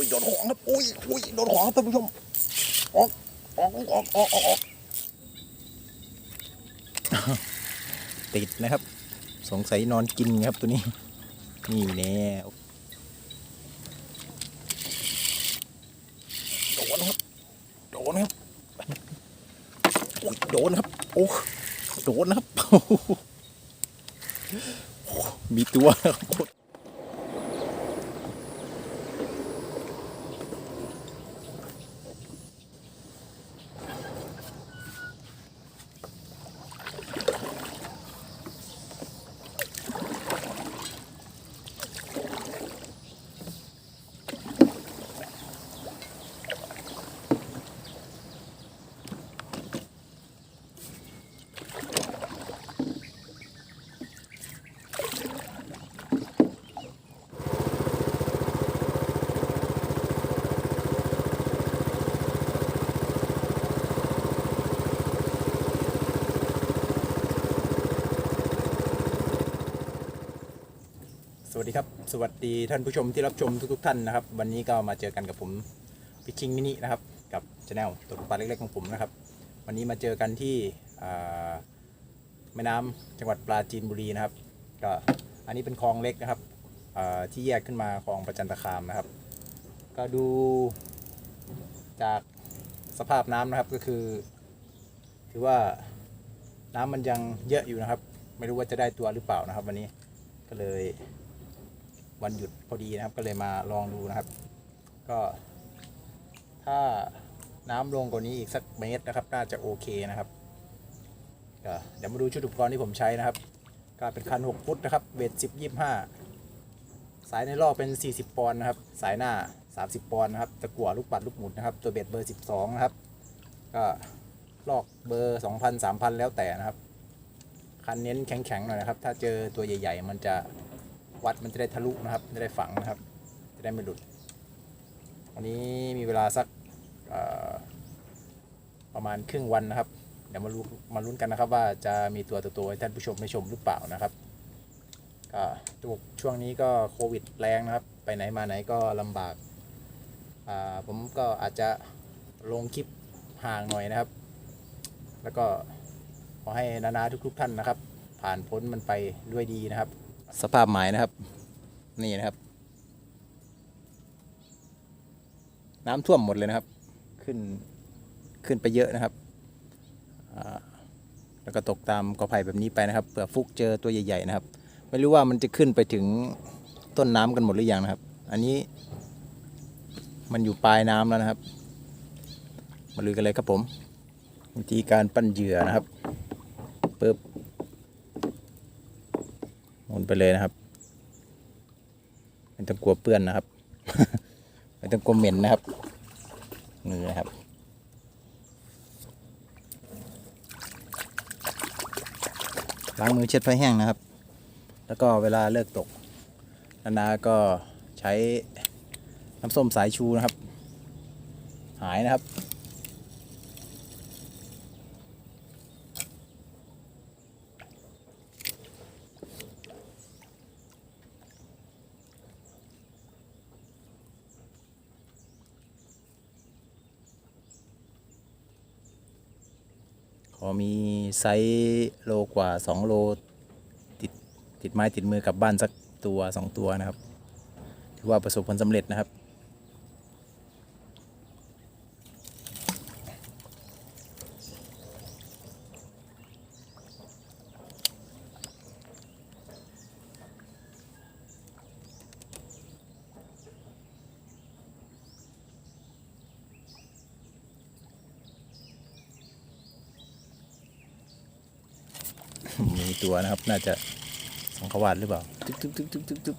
อุ้ยโดนหองครับอุ้ยอุ้ยโดนหองครับท่านผู้ชมออกออกออกออกออกออกติดนะครับ สงสัยนอนกินครับตัวนี้นี่แน่โดนครับโดนครับอุ้ยโดนครับโอ้โดนครับมีตัวนะครับ สวั สวัสดีท่านผู้ชมที่รับชมทุกๆท่านนะครับ วันนี้ก็มาเจอกันกับผมพิชิงมินินะครับกับช anel ตัวปลาเล็กๆของผมนะครับ วันนี้มาเจอกันที่แม่น้ำจังหวัดปราจีนบุรีนะครับ ก็อันนี้เป็นคลองเล็กนะครับที่แยกขึ้นมาคลองประจันตคามนะครับ ก็ดูจากสภาพน้ำนะครับก็คือ ถือว่าน้ำมันยังเยอะอยู่นะครับ ไม่รู้ว่าจะได้ตัวหรือเปล่านะครับ วันนี้ก็เลย วันหยุดพอดีนะครับ ก็เลยมาลองดูนะครับ ก็ ถ้าน้ำลงกว่านี้อีกสักเมตรนะครับ น่าจะโอเคนะครับเดี๋ยวมาดูชุดอุปกรณ์ที่ผมใช้นะครับ ก็เป็นคัน 6 ฟุตนะครับ เบส10 25สายในรอบเป็น 40 ปอนด์นะครับ สายหน้า 30 ปอนด์นะครับ ตะกั่วลูกปัดลูกหมุนนะครับ ตัวเบสเบอร์ 12 นะครับ ก็ลอกเบอร์ 2,000 3,000 แล้วแต่นะครับ คันเน้นแข็งๆหน่อยนะครับ ถ้าเจอตัวใหญ่ ๆ มันจะ วัดมันจะได้ทะลุนะครับ จะได้ฝังนะครับ จะได้ไม่หลุด วันนี้มีเวลาสักประมาณครึ่งวันนะครับ เดี๋ยวมาลุ้นมาลุ้นกันนะครับ ว่าจะมีตัวตัวให้ท่านผู้ชมได้ชมหรือเปล่านะครับก็ช่วงช่วงนี้ก็โควิดแรงนะครับ ไปไหนมาไหนก็ลำบากาผมก็อาจจะลงคลิปห่างหน่อยนะครับ แล้วก็ขอให้นานาทุกๆท่านนะครับ ผ่านพ้นมันไปด้วยดีนะครับ สภาพหมายนะครับ นี่นะครับ น้ำท่วมหมดเลยนะครับ ขึ้นขึ้นไปเยอะนะครับแล้วก็ตกตามกอไผ่แบบนี้ไปนะครับเผื่อฟุกเจอตัวใหญ่ ๆ นะครับ ไม่รู้ว่ามันจะขึ้นไปถึงต้นน้ำกันหมดหรือยังนะครับ อันนี้ มันอยู่ปลายน้ำแล้วนะครับ มาลุยกันเลยครับผม วิธีการปั้นเหยื่อนะครับ หมุนไปเลยนะครับไม่ต้องกลัวเปื้อนนะครับไม่ต้องกลัวเหม็นนะครับมือนะครับล้างมือเช็ดผ้าแห้งนะครับ แล้วก็เวลาเลิกตกนานาก็ใช้น้ำส้มสายชูนะครับ หายนะครับ ไซส์โลกว่า 2 โลติดติดไม้ติดมือกลับบ้านสักตัว 2 ตัวนะครับ ถือว่าประสบผลสำเร็จนะครับ มีตัวนะครับ น่าจะสังขวาดหรือเปล่าตึ๊บตึ๊บตึ๊บตึ๊บตึ๊บตึ๊ก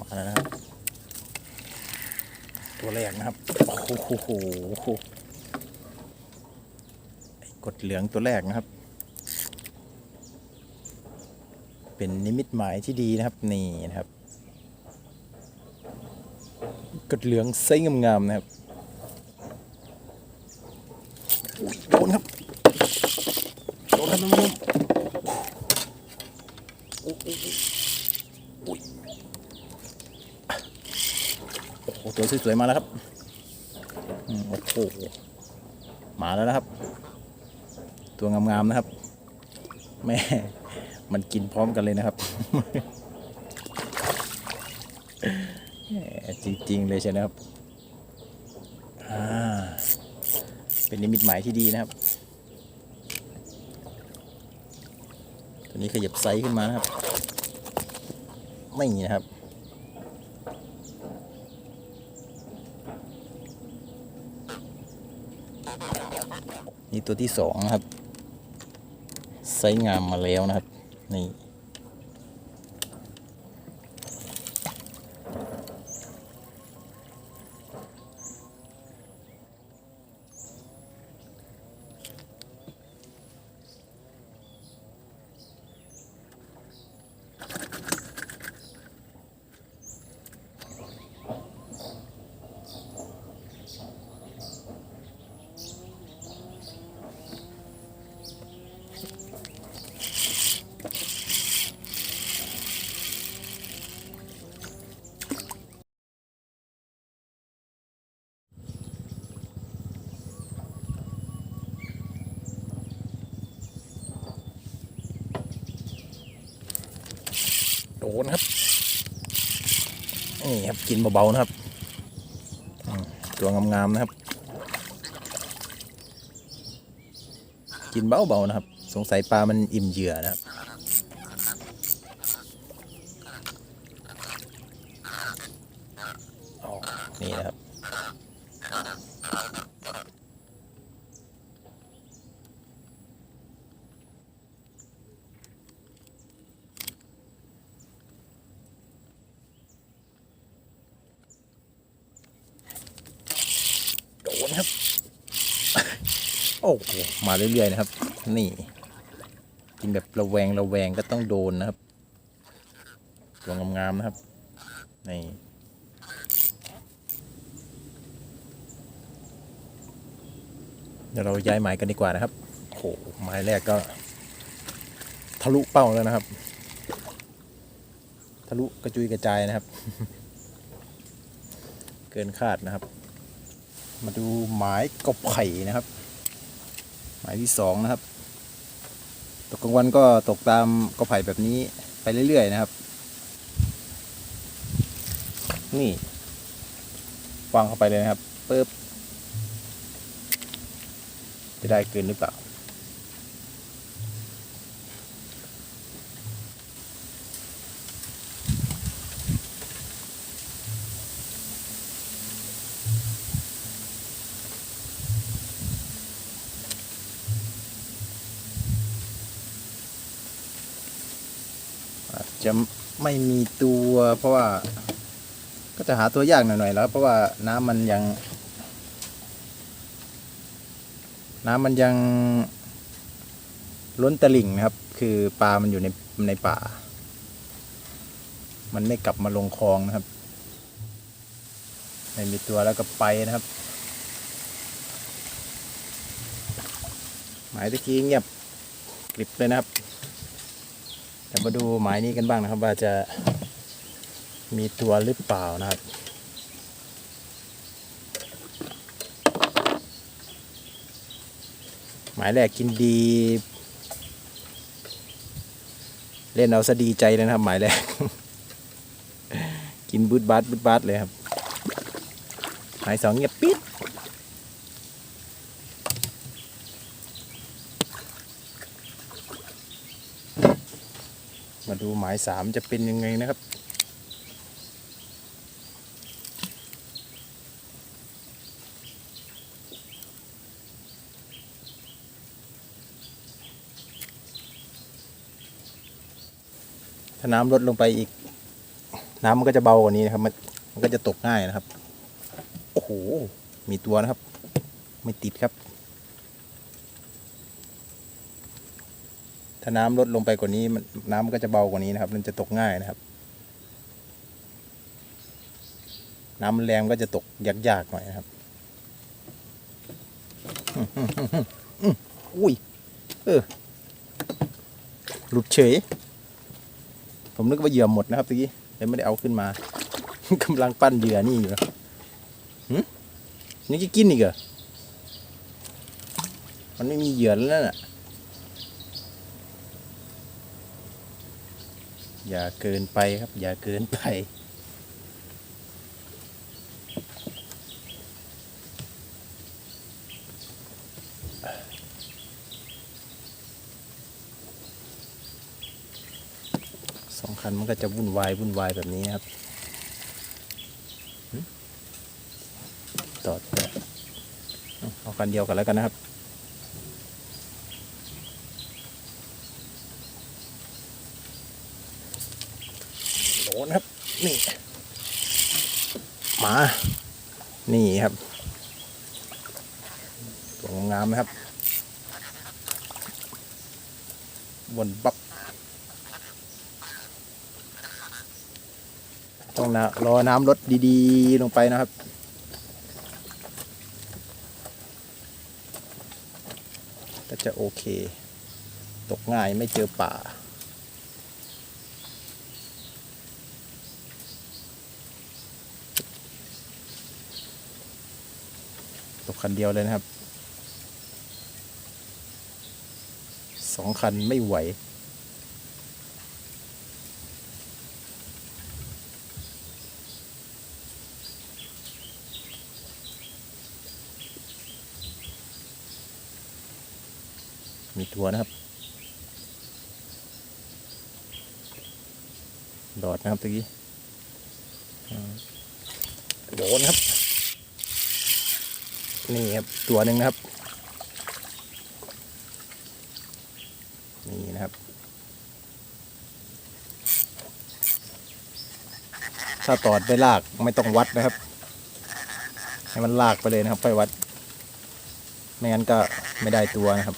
มาแล้วนะครับ ตัวแร กนะครับ โอ้โหกดเหลืองตัวแรกนะครับ เป็นนิมิตหมายที่ดีนะครับ นี่นะครับ กดเหลืองไซส์งามๆนะครับอุ๊ยโดนครับโดนครับท่านผู้ชมอุ๊ยอุ๊ยอุ๊ยโอ้โหตัว สวยๆมาแล้วครับอโอ้โหมาแล้วนะครับ ตัวงามๆนะครับ แม่ มันกินพร้อมกันเลยนะครับ จริงๆเลยใช่ไหมครับอ่าเป็นนิมิตหมายที่ดีนะครับ ตัวนี้ขยับไซส์ขึ้นมานะครับ ไม่นะครับ นี่ตัวที่สองนะครับไซงามมาแล้วนะครับ นี่ ดนครับนี่ครับกินเบาๆนะครับตัวงามๆนะครับ กินเบาๆนะครับ สงสัยปลามันอิ่มเหยื่อนะครับ อ๋อ นี่นะครับ โดนครับ โอ้โห มา เรื่อยๆนะครับ นี่ กินแบบระแวงระแวงก็ต้องโดนนะครับตัวงามๆนะครับนี่เดี๋ยวเราย้ายหมายกันดีกว่านะครับโอ้โหหมายแรกก็ทะลุเป้าแล้วนะครับ ทะลุกระจุยกระจายนะครับ เกินคาดนะครับ มาดูหมายกบไข่นะครับ มายที่สองนะครับ ตกกลางวันก็ตกตามกบไผ่แบบนี้ไปเรื่อยๆนะครับ นี่วางเข้าไปเลยนะครับปึ๊บจะได้เกินหรือเปล่า จะไม่มีตัว เพราะว่า ก็จะหาตัวยากหน่อยๆแล้ว เพราะว่าน้ำมันยัง น้ำมันยังล้นตลิ่งนะครับ คือปลามันอยู่ในในป่า มันไม่กลับมาลงคลองนะครับ ไม่มีตัวแล้วก็ไปนะครับ หมายตะกี้เงียบกริบเลยนะครับ เดี๋ยวมาดูหมายนี้กันบ้างนะครับ ว่าจะมีตัวหรือเปล่านะครับ หมายแรกกินดี เล่นเอาซะดีใจเลยนะครับ หมายแรก กินบูดบัสบูดบัสเลยครับ หมายสองเงียบปิด มาดูหมายสามจะเป็นยังไงนะครับ ถ้าน้ำลดลงไปอีก น้ำมันก็จะเบากว่านี้นะครับ มันมันก็จะตกง่ายนะครับ โอ้โห มีตัวนะครับ ไม่ติดครับ ถ้าน้ำลดลงไปกว่านี้มันน้ำมันก็จะเบากว่านี้นะครับ มันจะตกง่ายนะครับ น้ำแรงก็จะตกยากๆหน่อยนะครับอุ้ย เออ หลุดเฉย ผมนึกว่าเหยื่อหมดนะครับตะกี้เลยไม่ได้เอาขึ้นมา กำลังปั้นเหยื่อนี่อยู่นะนี่จะกินอีกเหรอ มันไม่มีเหยื่อแล้วน่ะ อย่าเกินไปครับ อย่าเกินไป สองคันมันก็จะวุ่นวายวุ่นวายแบบนี้ครับต่อแต่เอาคันเดียวกันแล้วกันนะครับ โดนครับ นี่มา นี่ครับตัวงามนะครับวนบับต้องนะรอน้ำลดดีๆ ลงไปนะครับ ก็จะโอเค ตกง่ายไม่เจอป่า คันเดียวเลยนะครับสองคันไม่ไหว มีตัวนะครับ ดอดนะครับตะกี้อ่โดนครับ นี่ครับตัวหนึ่งนะครับ นี่นะครับ ถ้าตอดไปลากไม่ต้องวัดนะครับ ให้มันลากไปเลยนะครับ ไปวัด ไม่งั้นก็ไม่ได้ตัวนะครับ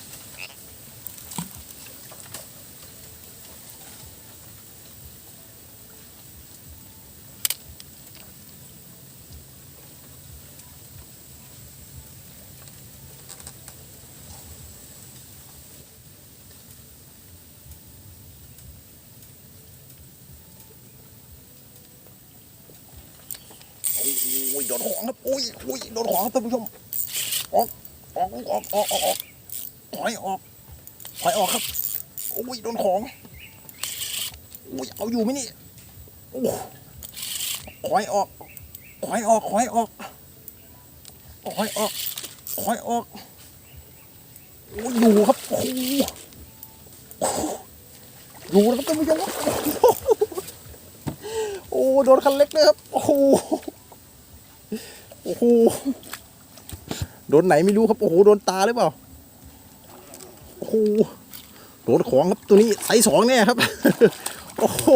โอ้ยโดนของครับโอ้ยโอ้ยโดนของครับท่านผู้ชมออกออกออกออกออกออกถอยออกถอยออกครับโอ้ยโดนของโอ้ยเอาอยู่ไหมนี่โอ้ถอยออกถอยออกถอยออกถอยออกถอยออกโอ้ยอยู่ครับโอ้อยู่นะครับท่านผู้ชมโอ้โหโดนคันเล็กเลยครับโอ้ โอ้โหโดนไหนไม่รู้ครับโอ้โหโดนตาหรือเปล่าโอ้โหโดนของครับตัวนี้ไซส์สองแน่ครับ โอ้โห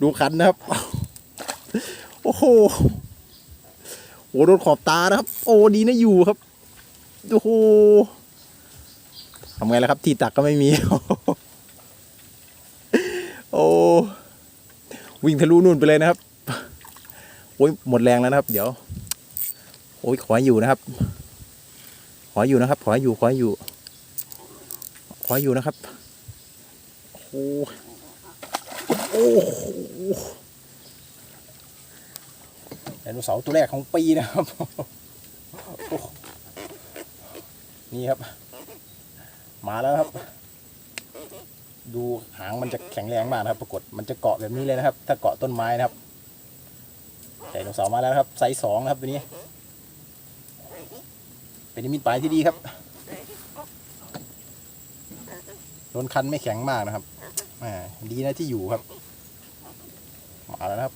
ดูคันนะครับโอ้โหโอ้โหโดนขอบตานะครับ โอ้ดีนะอยู่ครับโอ้โหทำไงล่ะครับ ที่ตักก็ไม่มี โอ้วิ่งทะลุนู่นไปเลยนะครับ โอ้ยหมดแรงแล้วนะครับ เดี๋ยว โอ้ยขออยู่นะครับ ขออยู่นะครับ ขออยู่ขออยู่ ขออยู่นะครับโอ้โหโอ้โหไดโนเสาร์ตัวแรกของปีนะครับ นี่ครับ มาแล้วครับ ดูหางมันจะแข็งแรงมากนะครับ ปรากฏมันจะเกาะแบบนี้เลยนะครับ ถ้าเกาะต้นไม้นะครับ ดโนเสาร์มาแล้วครับไซส์สองนะครับตัวนี้ เป็นนิมิตหมายที่ดีครับโดนคันไม่แข็งมากนะครับดีนะที่อยู่ครับ มาแล้วนะครับ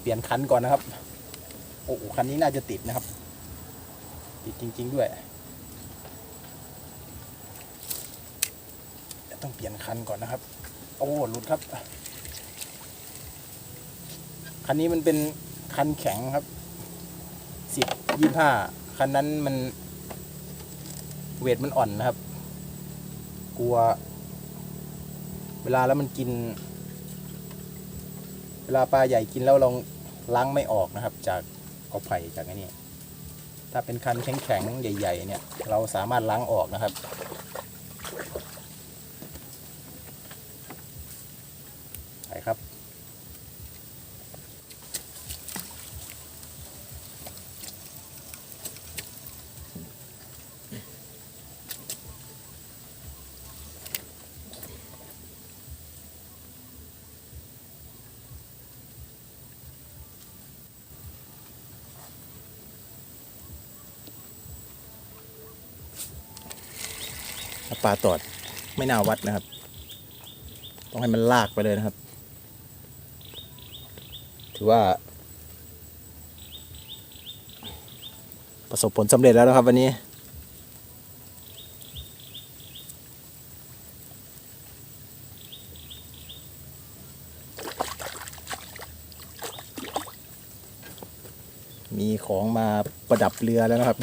เปลี่ยนคันก่อนนะครับ โอ้คันนี้น่าจะติดนะครับ ติดจริง ๆ ด้วยต้องเปลี่ยนคันก่อนนะครับ โอ้หลุดครับ คันนี้มันเป็นคันแข็งครับสิบยี่ห้าคันนั้นมัน เวทมันอ่อนนะครับ กลัว เวลาแล้วมันกิน เวลาปลาใหญ่กินแล้วเราล้างไม่ออกนะครับ จากกอไผ่จากไอ้นี่ถ้าเป็นคันแข็งๆใหญ่ ๆ เนี่ย เราสามารถล้างออกนะครับ ปลาตอดไม่น่าวัดนะครับ ต้องให้มันลากไปเลยนะครับ ถือว่า ประสบผลสำเร็จแล้วนะครับ วันนี้ มีของมาประดับเรือแล้วนะครับ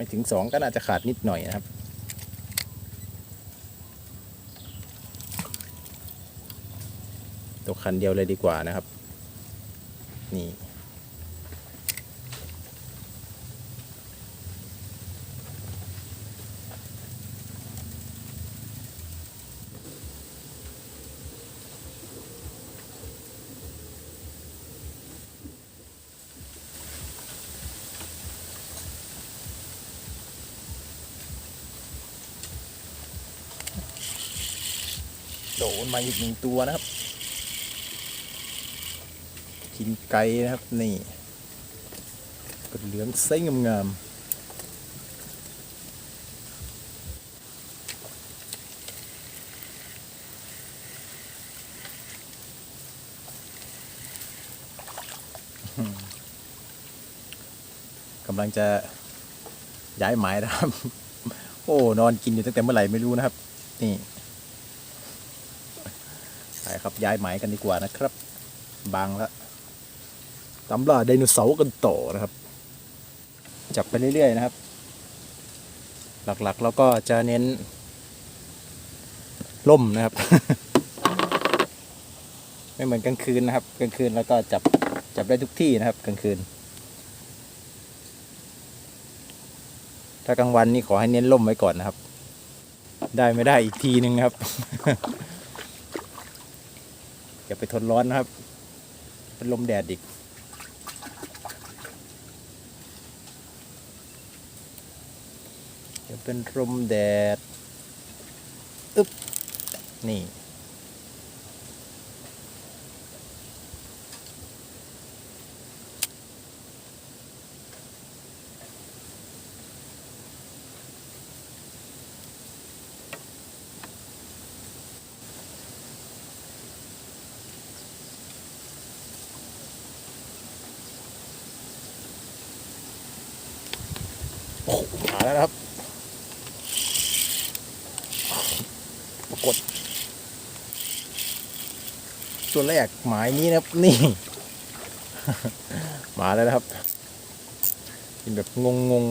ไม่ถึงสองก็น่าจะขาดนิดหน่อยนะครับตัวคันเดียวเลยดีกว่านะครับ นี่ โดน มาอีกหนึ่งตัวนะครับ กินไก่นะครับนี่เป็นเหลืองไส้งามๆกำลังจะย้ายหมายนะครับ โอ้ นอนกินอยู่ตั้งแต่เมื่อไหร่ไม่รู้นะครับ นี่ ครับ ย้ายหมายกันดีกว่านะครับบางละตำราไดโนเสาร์กันต่อนะครับ จับไปเรื่อยๆนะครับ หลักๆเราก็จะเน้นล่มนะครับ ไม่เหมือนกลางคืนนะครับกลางคืนแล้วก็จับจับได้ทุกที่นะครับกลางคืน ถ้ากลางวันนี่ขอให้เน้นล่มไว้ก่อนนะครับ ได้ไม่ได้อีกทีนึงนะครับ อย่าไปทนร้อนนะครับ เป็นลมแดดอีกจะเป็นลมแดด อึ๊บ นี่ โอ้โหมาแล้วนะครับ ปรากฏ ตัวแรกหมายนี้นะครับนี่ มาแล้วนะครับกินแบบงงง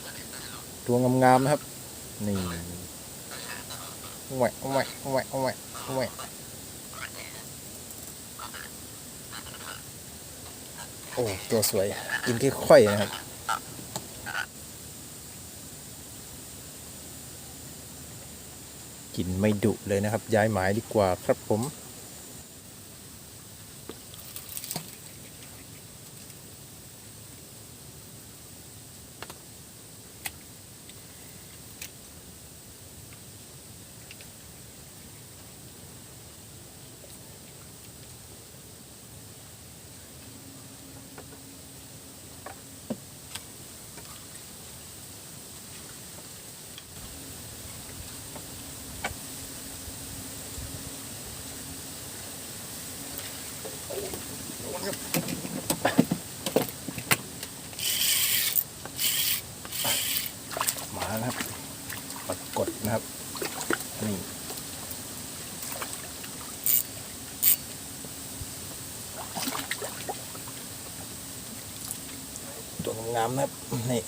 ๆตัวงามๆนะครับนี่แหวะแหวะแหวะแหวะแหวะโอ้ตัวสวยกินค่อยๆนะครับกินไม่ดุเลยนะครับ ย้ายหมายดีกว่าครับผม มาแล้วนะครับ ปรากฏนะครับ นี่ ตัวงามๆนะครับ นี่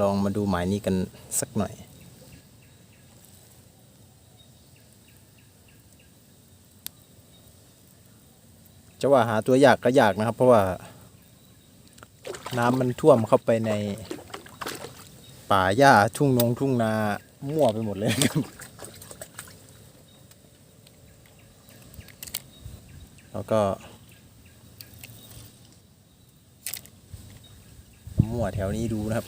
ลองมาดูหมายนี้กันสักหน่อย จะว่าหาตัวยากก็ยากนะครับ เพราะว่า น้ำมันท่วมเข้าไปใน ป่าหญ้าทุ่งนงทุ่งนามั่วไปหมดเลยครับแล้วก็มั่วแถวนี้ดูนะครับ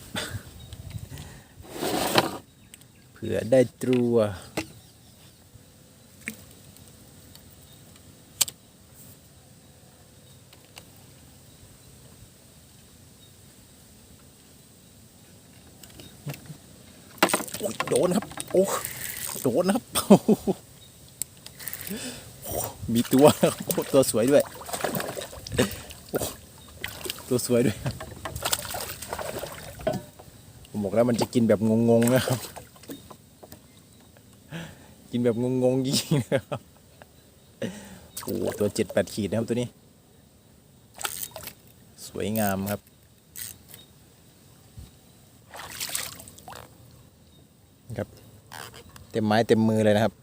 ผื่อได้ตัวโอ้ยโดนครับ โอ้โดนครับโอ้โหมีตัวตัวสวยด้วย ตัวสวยด้วยผมบอกแล้วมันจะกินแบบงงๆนะครับ กินแบบงงๆจริงๆนะครับโอ้ตัวเจ็ดแปดขีดนะครับตัวนี้ สวยงามครับ ครับ เต็มไม้เต็มมือเลยนะครับ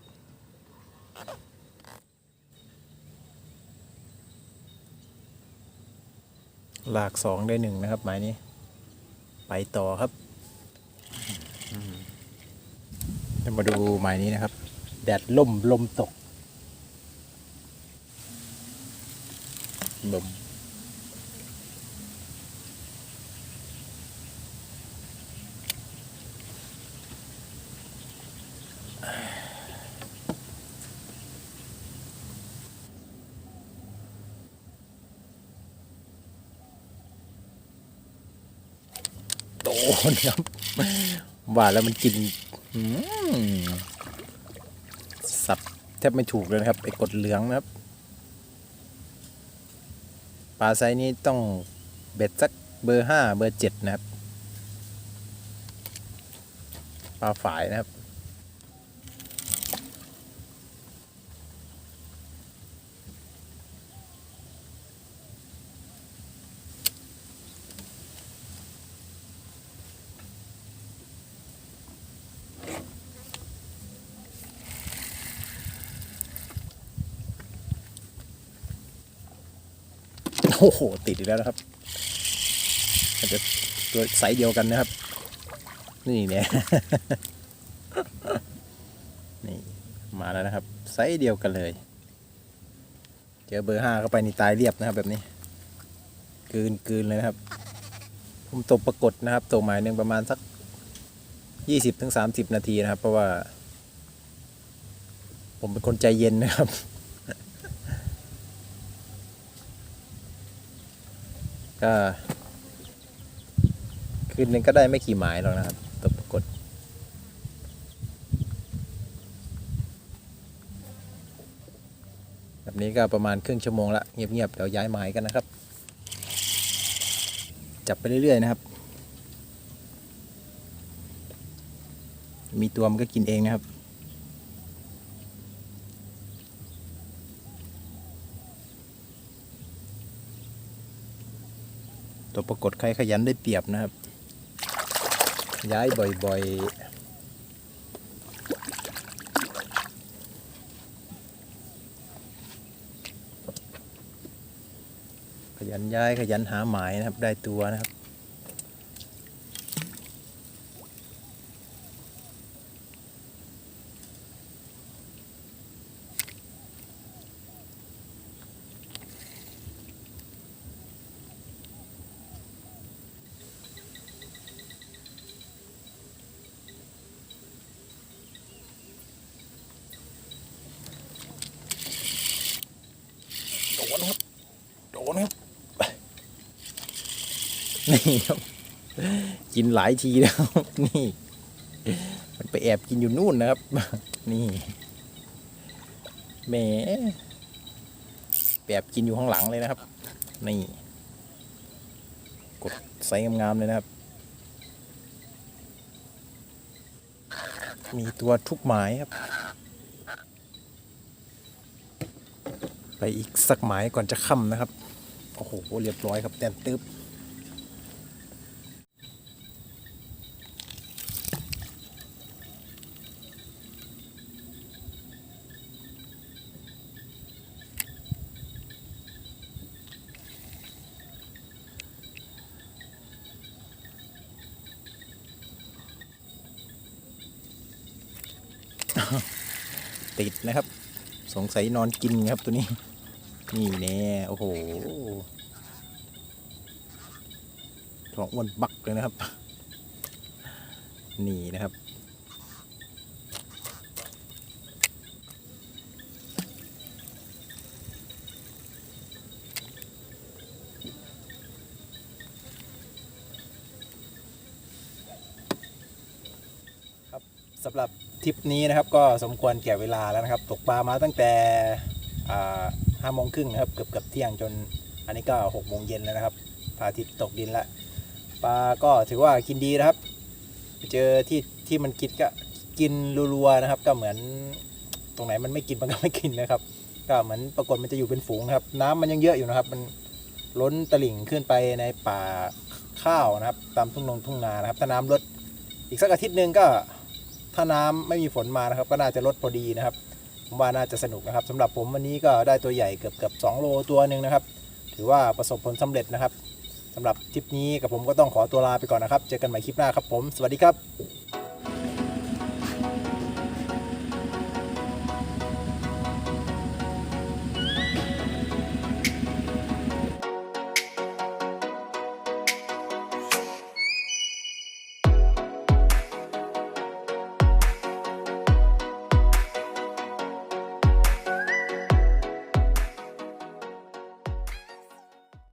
หลากสองได้หนึ่งนะครับ หมายนี้ ไปต่อครับจะมาดูหมายนี้นะครับ แดดล่มลมตกลมโดนครับว่าแล้วมันกิน อืม แทบไม่ถูกเลยนะครับไอ้กดเหลืองนะครับปลาไซนี้ต้องเบ็ดสักเบอร์ห้าเบอร์เจ็ดนะครับปลาฝายนะครับ โอ้โห ติดอีกแล้วนะครับมันจะตัวไซส์เดียวกันนะครับ นี่เนี่ยนี่มาแล้วนะครับ ไซส์เดียวกันเลย เจอเบอร์ห้าเข้าไปนี่ตายเรียบนะครับ แบบนี้กืนกืนเลยนะครับ ผมตกปรากฏนะครับตกหมายหนึ่งประมาณสักยี่สิบถึงสามสิบนาทีนะครับ เพราะว่า ผมเป็นคนใจเย็นนะครับ ก็คืนหนึ่งก็ได้ไม่กี่หมายหรอกนะครับตกปรากฏแบบนี้ก็ประมาณครึ่งชั่วโมงละเงียบๆเดี๋ยวย้ายหมายกันนะครับ จับไปเรื่อยๆนะครับ มีตัวมันก็กินเองนะครับ ตัวปรากฏใครขยันได้เปรียบนะครับ ย้ายบ่อยๆขยันย้ายขยันหาหมายนะครับได้ตัวนะครับ โดนครับ โดนครับ นี่ครับ กินหลายทีแล้วนี่ มันไปแอบกินอยู่นู่นนะครับ นี่แหมแอบกินอยู่ข้างหลังเลยนะครับ นี่ กดไซส์งามๆเลยนะครับ มีตัวทุกหมายครับ ไปอีกสักหมายก่อนจะค่ำนะครับ โอ้โห เรียบร้อยครับแต้มตึ๊บ ติดนะครับ สงสัยนอนกินครับตัวนี้ นี่แน่โอ้โหท้องอ้วนบักเลยนะครับ นี่นะครับ ลิปนี้นะครับ ก็สมควรแก่เวลาแล้วนะครับ ตกปลามาตั้งแต่ห้าโมงครึ่งนะครับเกือบเกือบเที่ยงจนอันนี้ก็หกโมงเย็นแล้วนะครับพระอาทิตย์ตกดินล้วปลาก็ถือว่ากินดีนะครับ เจอที่ที่มันกินก็กินรัวๆนะครับ ก็เหมือนตรงไหนมันไม่กินมันก็ไม่กินนะครับ ก็เหมือนปรากฏมันจะอยู่เป็นฝูงนะครับ น้ำมันยังเยอะอยู่นะครับ มันล้นตลิ่งขึ้นไปในป่าข้าวนะครับ ตามทุ่งนงทุ่งนานะครับถ้าน้ำลดอีกสักอาทิตย์หนึ่งก็ ถ้าน้ำไม่มีฝนมานะครับ ก็น่าจะลดพอดีนะครับ ผมว่าน่าจะสนุกนะครับสำหรับผมวันนี้ก็ได้ตัวใหญ่เกือบเกือบสโลตัวหนึ่งนะครับ ถือว่าประสบผลสำเร็จนะครับสำหรับทริปนี้กับผมก็ต้องขอตัวลาไปก่อนนะครับ เจอกันใหม่คลิปหน้าครับผม สวัสดีครับ